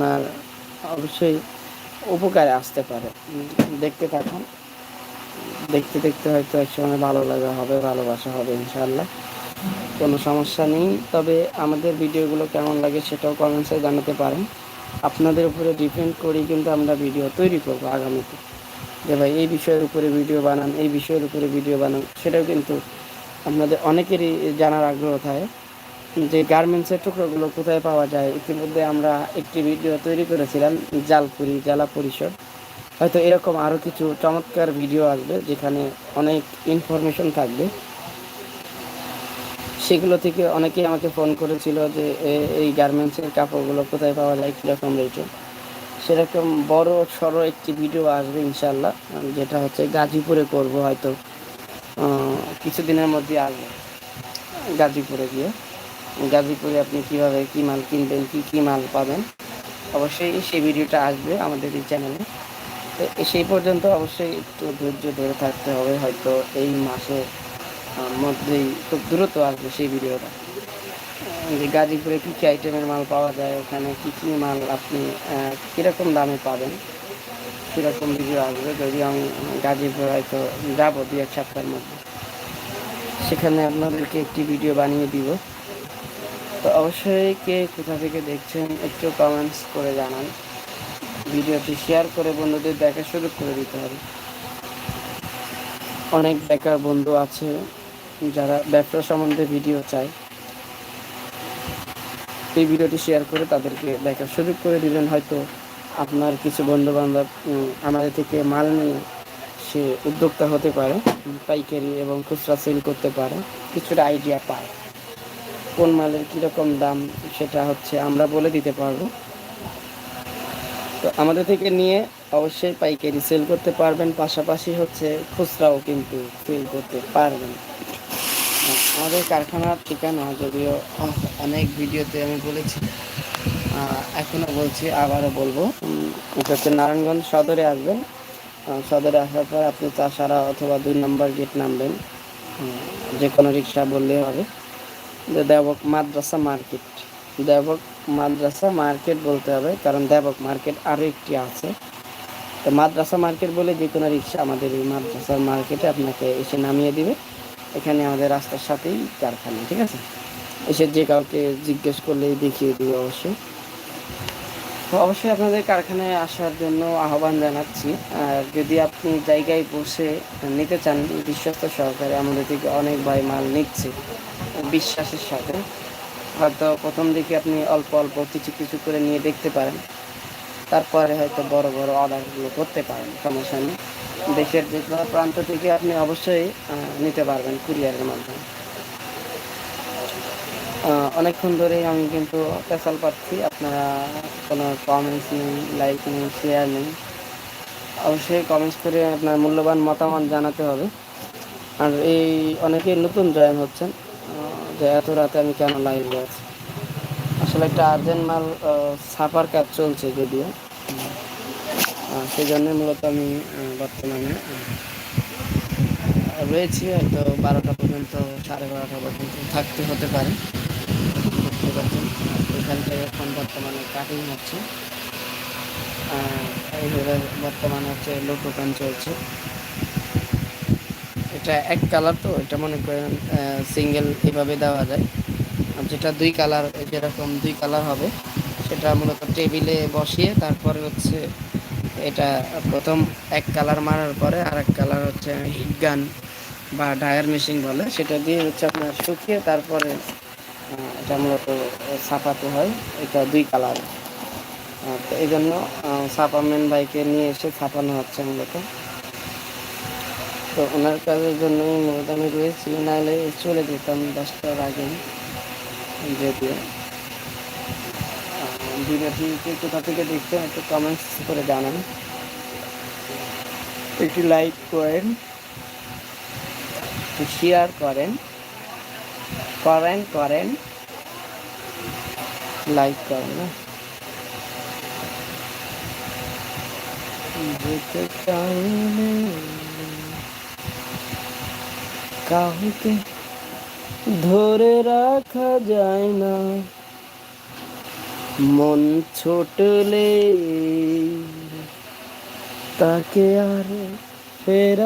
আপনার অবশ্যই উপকারে আসতে পারে। দেখতে থাকুন। দেখতে দেখতে হয়তো একসময় ভালো লাগা হবে, ভালোবাসা হবে ইনশাল্লাহ কোনো সমস্যা নেই। তবে আমাদের ভিডিওগুলো কেমন লাগে সেটাও কমেন্টসে জানাতে পারেন। আপনাদের উপরে ডিপেন্ড করেই কিন্তু আমরা ভিডিও তৈরি করব আগামীতে। যে ভাই, এই বিষয়ের উপরে ভিডিও বানান, এই বিষয়ের উপরে ভিডিও বানান, সেটাও কিন্তু আপনাদের অনেকেরই জানার আগ্রহ থাকে। যে গার্মেন্টসের টুকরোগুলো কোথায় পাওয়া যায়, ইতিমধ্যে আমরা একটি ভিডিও তৈরি করেছিলাম, জালপুরি জেলা পরিষদ। হয়তো এরকম আরও কিছু চমৎকার ভিডিও আসবে যেখানে অনেক ইনফরমেশন থাকবে। সেগুলো থেকে অনেকেই আমাকে ফোন করেছিল যে এই গার্মেন্টসের কাপড়গুলো কোথায় পাওয়া যায়, কীরকম রেটে সেরকম বড় সড়ো একটি ভিডিও আসবে ইনশাল্লাহ যেটা হচ্ছে গাজীপুরে করব হয়তো কিছুদিনের মধ্যে আসবে। গাজীপুরে গিয়ে। গাজীপুরে আপনি কীভাবে কি মাল কিনবেন, কি কি মাল পাবেন, অবশ্যই সেই ভিডিওটা আসবে আমাদের এই চ্যানেলে তো সেই পর্যন্ত অবশ্যই একটু ধৈর্য ধরে থাকতে হবে, হয়তো এই মাসের মধ্যেই খুব দ্রুত আসবে সেই ভিডিওটা। যে গাজীপুরে কী কী আইটেমের মাল পাওয়া যায়, ওখানে কী কী মাল আপনি কীরকম দামে পাবেন, কীরকম ভিডিও আসবে, যদি আমি গাজীপুর হয়তো যাব দু এক সপ্তাহের মধ্যে। সেখানে আপনাদেরকে একটি ভিডিও বানিয়ে দিব। তো অবশ্যই কে কোথা থেকে দেখছেন একটু কমেন্টস করে জানান। ভিডিওটি শেয়ার করে বন্ধুদের দেখা শুরু করে দিতে হবে। অনেক বেকার বন্ধু আছে যারা ব্যবসা সম্বন্ধে ভিডিও চায়। এই ভিডিওটি শেয়ার করে তাদেরকে দেখার সুযোগ করে দিবেন হয়তো আপনার কিছু বন্ধু বান্ধব আমাদের থেকে মাল নিয়ে সে উদ্যোক্তা হতে পারে, পাইকারি এবং খুচরা সেল করতে পারে, কিছুটা আইডিয়া পায়। কোন মালের কীরকম দাম সেটা হচ্ছে আমরা বলে দিতে পারব। তো আমাদের থেকে নিয়ে অবশ্যই পাইকারি সেল করতে পারবেন, পাশাপাশি হচ্ছে খুচরাও কিন্তু সেল করতে পারবেন। আমাদের কারখানার ঠিকানা যদিও অনেক ভিডিওতে আমি বলেছি এখনও বলছি, আবারও বলব। এটা হচ্ছে নারায়ণগঞ্জ সদরে আসবেন। সদরে আসার পর আপনি চাষারা অথবা দুই নম্বর গেট নামবেন। যে কোনো রিক্সা বললেই হবে। দেবক মাদ্রাসা মার্কেট। দেবক মাদ্রাসা মার্কেট বলতে হবে, কারণ দেবক মার্কেট আরও একটি আছে। তো মাদ্রাসা মার্কেট বলে যে কোনো রিক্সা আমাদের এই মাদ্রাসার মার্কেটে আপনাকে এসে নামিয়ে দিবে। এখানে আমাদের রাস্তার সাথেই কারখানা, ঠিক আছে? এসে যে কাউকে জিজ্ঞেস করলেই দেখিয়ে দিবে অবশ্যই। তো অবশ্যই আপনাদের কারখানায় আসার জন্য আহ্বান জানাচ্ছি। আর যদি আপনি জায়গায় বসে নিতে চান, বিশ্বস্ত সহকারে আমাদের থেকে অনেক ভাই মাল নিচ্ছে বিশ্বাসের সাথে। হয়তো প্রথম দিকে আপনি অল্প অল্প কিছু কিছু করে নিয়ে দেখতে পারেন। তারপরে হয়তো বড় বড় অর্ডারগুলো করতে পারেন, সমস্যা নেই। দেশের যে প্রান্ত থেকে আপনি অবশ্যই নিতে পারবেন কুরিয়ারের মাধ্যমে। অনেকক্ষণ ধরেই আমি কিন্তু পেশাল পাচ্ছি। আপনারা কোনো কমেন্টস নেই লাইক নেই শেয়ার নেই। অবশ্যই কমেন্টস করে আপনার মূল্যবান মতামত জানাতে হবে। আর এই অনেকেই নতুন জয়েন হচ্ছেন যে এত রাতে আমি কেন লাইভে আছি? আসলে একটা আর্জেন্ট মাল ছাপার কাজ চলছে যদিও। সেই জন্য মূলত আমি বর্তমানে রয়েছি, হয়তো বারোটা পর্যন্ত, সাড়ে বারোটা পর্যন্ত থাকতে হতে পারে। দেখতে পাচ্ছেন এখান থেকে এখন বর্তমানে কাটিং হচ্ছে। এইভাবে বর্তমানে হচ্ছে লোটোকান চলছে। এটা এক কালার তো, এটা মনে করেন সিঙ্গেল এভাবে দেওয়া যায়। আর যেটা দুই কালার যেরকম দুই কালার হবে, সেটা মূলত টেবিলে বসিয়ে তারপরে হচ্ছে এটা প্রথম এক কালার মারার পরে আর এক কালার হচ্ছে হিট গান বা ডায়ার মেশিন বলে সেটা দিয়ে হচ্ছে আপনার শুকিয়ে তারপরে এটা মূলত ছাপাতে হয়। এটা দুই কালার তো এই জন্য ছাপামেন বাইকে নিয়ে এসে ছাপানো হচ্ছে মূলত। তো ওনার কাজের জন্যই মূলত আমি রয়েছি। নাহলে চলে যেতাম দশটার আগে যদিও। আহ, ভিডিওটি কে কোথা থেকে দেখছেন একটু কমেন্টস করে জানান। একটি লাইক করেন শেয়ার করেন করেন করেন লাইক করেন না যেতে কাউকে ধরে রাখা যায় না। মন ছোটলে তাকে আর ফেরা